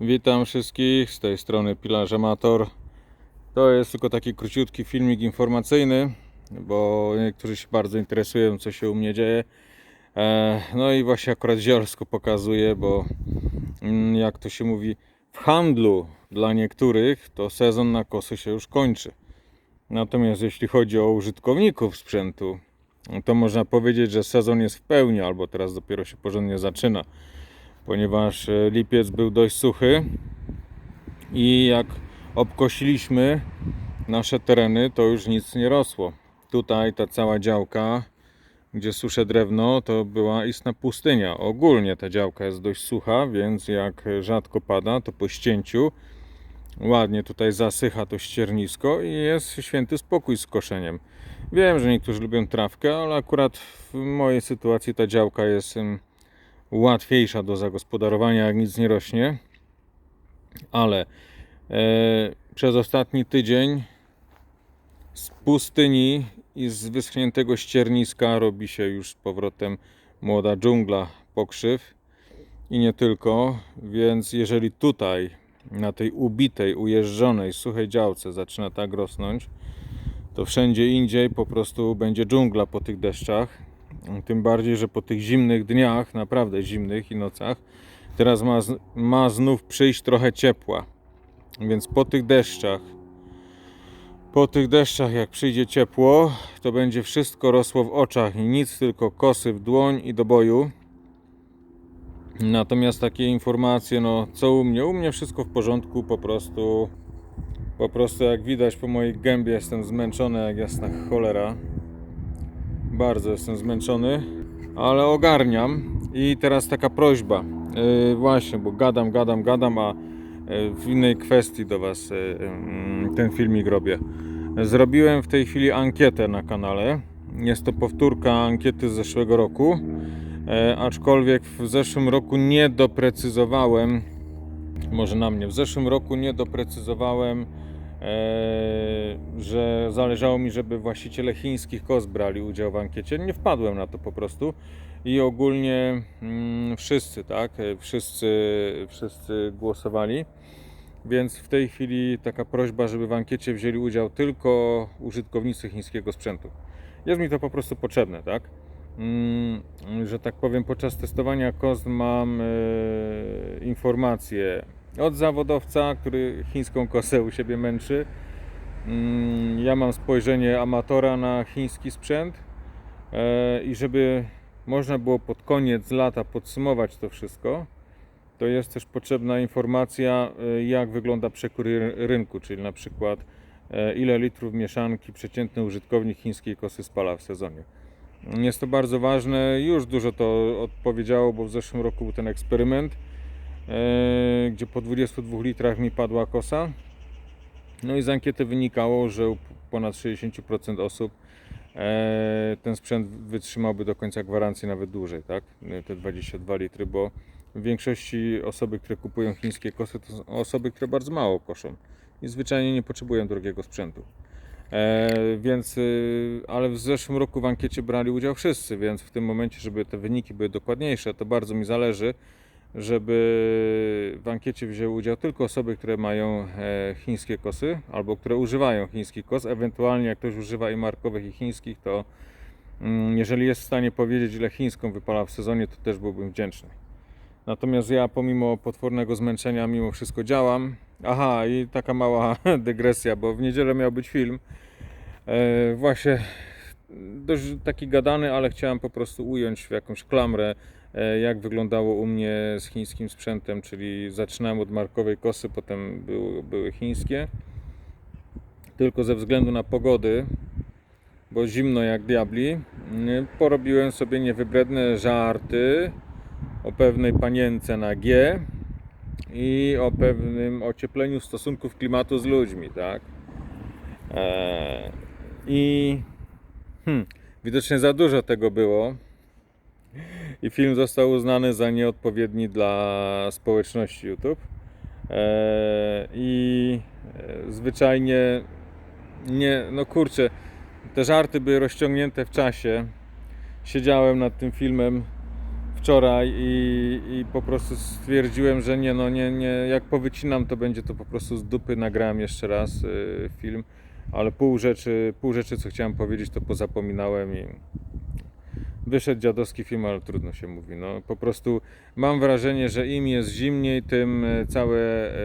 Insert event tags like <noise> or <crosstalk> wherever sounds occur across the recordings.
Witam wszystkich z tej strony Pilarz Amator. To jest tylko taki króciutki filmik informacyjny, bo niektórzy się bardzo interesują, co się u mnie dzieje. E, No i właśnie akurat zielsko pokazuję, bo mm, jak to się mówi, w handlu dla niektórych to sezon na kosy się już kończy. Natomiast jeśli chodzi o użytkowników sprzętu, to można powiedzieć, że sezon jest w pełni, albo teraz dopiero się porządnie zaczyna ponieważ e, lipiec był dość suchy i jak obkosiliśmy nasze tereny, to już nic nie rosło. Tutaj ta cała działka, gdzie suszę drewno, to była istna pustynia. Ogólnie ta działka jest dość sucha, więc jak rzadko pada, to po ścięciu ładnie tutaj zasycha to ściernisko i jest święty spokój z koszeniem. Wiem, że niektórzy lubią trawkę, ale akurat w mojej sytuacji ta działka jest łatwiejsza do zagospodarowania, jak nic nie rośnie. Ale e, przez ostatni tydzień z pustyni i z wyschniętego ścierniska robi się już z powrotem młoda dżungla pokrzyw i nie tylko. Więc jeżeli tutaj na tej ubitej, ujeżdżonej, suchej działce zaczyna tak rosnąć, to wszędzie indziej po prostu będzie dżungla po tych deszczach. Tym bardziej, że po tych zimnych dniach, naprawdę zimnych i nocach, teraz ma, ma znów przyjść trochę ciepła. Więc po tych deszczach, po tych deszczach, jak przyjdzie ciepło, to będzie wszystko rosło w oczach i nic, tylko kosy w dłoń i do boju. Natomiast takie informacje, no co u mnie? U mnie wszystko w porządku, po prostu, po prostu jak widać po mojej gębie jestem zmęczony jak jasna cholera. Bardzo jestem zmęczony, ale ogarniam. I teraz taka prośba. Yy, właśnie, bo gadam, gadam, gadam, a yy, w innej kwestii do Was yy, yy, ten filmik robię. Zrobiłem w tej chwili ankietę na kanale. Jest to powtórka ankiety z zeszłego roku. E, aczkolwiek w zeszłym roku nie doprecyzowałem, może na mnie, w zeszłym roku nie doprecyzowałem, e, że zależało mi, żeby właściciele chińskich kos brali udział w ankiecie. Nie wpadłem na to po prostu i ogólnie mm, wszyscy, tak, e, wszyscy, wszyscy głosowali. Więc w tej chwili taka prośba, żeby w ankiecie wzięli udział tylko użytkownicy chińskiego sprzętu. Jest mi to po prostu potrzebne, tak? Mm, że tak powiem, podczas testowania KOS mam e, informacje od zawodowca, który chińską kosę u siebie męczy. Mm, ja mam spojrzenie amatora na chiński sprzęt e, i żeby można było pod koniec lata podsumować to wszystko, to jest też potrzebna informacja, e, jak wygląda przekrój ry- rynku, czyli na przykład e, ile litrów mieszanki przeciętny użytkownik chińskiej kosy spala w sezonie. Jest to bardzo ważne. Już dużo to odpowiedziało, bo w zeszłym roku był ten eksperyment, gdzie po 22 litrach mi padła kosa. No i z ankiety wynikało, że ponad 60% osób e, ten sprzęt wytrzymałby do końca gwarancji nawet dłużej, tak? Te 22 litry, bo w większości osoby, które kupują chińskie kosy, to są osoby, które bardzo mało koszą i zwyczajnie nie potrzebują drogiego sprzętu. E, więc, y, ale w zeszłym roku w ankiecie brali udział wszyscy, więc w tym momencie, żeby te wyniki były dokładniejsze, to bardzo mi zależy, żeby w ankiecie wzięły udział tylko osoby, które mają e, chińskie kosy albo które używają chińskich kos. Ewentualnie, jak ktoś używa i markowych, i chińskich, to mm, jeżeli jest w stanie powiedzieć, ile chińską wypala w sezonie, to też byłbym wdzięczny. Natomiast ja, pomimo potwornego zmęczenia, mimo wszystko działam. Aha, i taka mała <laughs> dygresja, bo w niedzielę miał być film. E, właśnie dość taki gadany, ale chciałem po prostu ująć w jakąś klamrę, e, jak wyglądało u mnie z chińskim sprzętem, czyli zaczynałem od markowej kosy, potem były, były chińskie. Tylko ze względu na pogody, bo zimno jak diabli, porobiłem sobie niewybredne żarty o pewnej panience na G i o pewnym ociepleniu stosunków klimatu z ludźmi, tak? Eee, I hmm, widocznie za dużo tego było. I film został uznany za nieodpowiedni dla społeczności YouTube. Eee, I e, zwyczajnie nie, no kurczę, te żarty były rozciągnięte w czasie. Siedziałem nad tym filmem wczoraj i, i po prostu stwierdziłem, że nie, no nie, nie, jak powycinam to będzie to po prostu z dupy, nagrałem jeszcze raz y, film, ale pół rzeczy, pół rzeczy co chciałem powiedzieć to pozapominałem i wyszedł dziadowski film, ale trudno się mówi, no po prostu mam wrażenie, że im jest zimniej, tym e, całe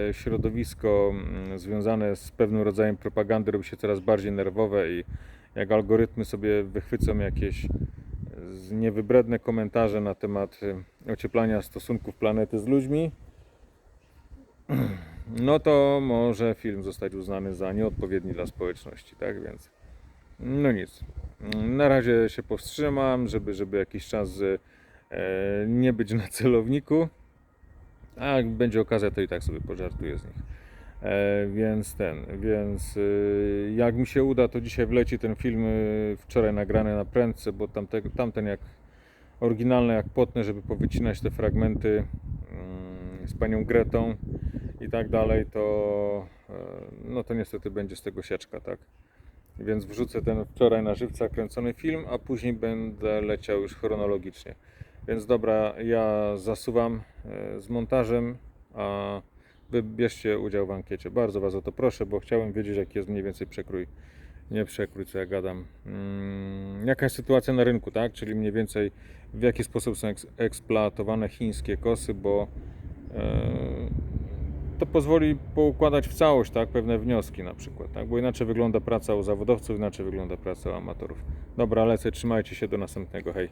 e, środowisko związane z pewnym rodzajem propagandy robi się coraz bardziej nerwowe i jak algorytmy sobie wychwycą jakieś e, niewybredne komentarze na temat ocieplania stosunków planety z ludźmi, <clears throat> no to może film zostać uznany za nieodpowiedni dla społeczności, tak więc no nic. Na razie się powstrzymam, żeby, żeby jakiś czas e, nie być na celowniku, a jak będzie okazja, to i tak sobie pożartuję z nich. E, więc ten, więc y, jak mi się uda, to dzisiaj wleci ten film y, wczoraj nagrany na prędce, bo tamte, tamten jak oryginalny, jak potnę, żeby powycinać te fragmenty mm, z panią Gretą i tak dalej, to e, no to niestety będzie z tego sieczka, tak? Więc wrzucę ten wczoraj na żywca kręcony film, a później będę leciał już chronologicznie. Więc dobra, ja zasuwam e, z montażem, a wy bierzcie udział w ankiecie. Bardzo Was o to proszę, bo chciałem wiedzieć, jaki jest mniej więcej przekrój. Nie przekrój, co ja gadam. Mm, jaka jest sytuacja na rynku, tak? Czyli mniej więcej w jaki sposób są eks- eksploatowane chińskie kosy, bo e, to pozwoli poukładać w całość tak, pewne wnioski na przykład, tak? bo inaczej wygląda praca u zawodowców, inaczej wygląda praca u amatorów. Dobra, lecę, trzymajcie się, do następnego, hej.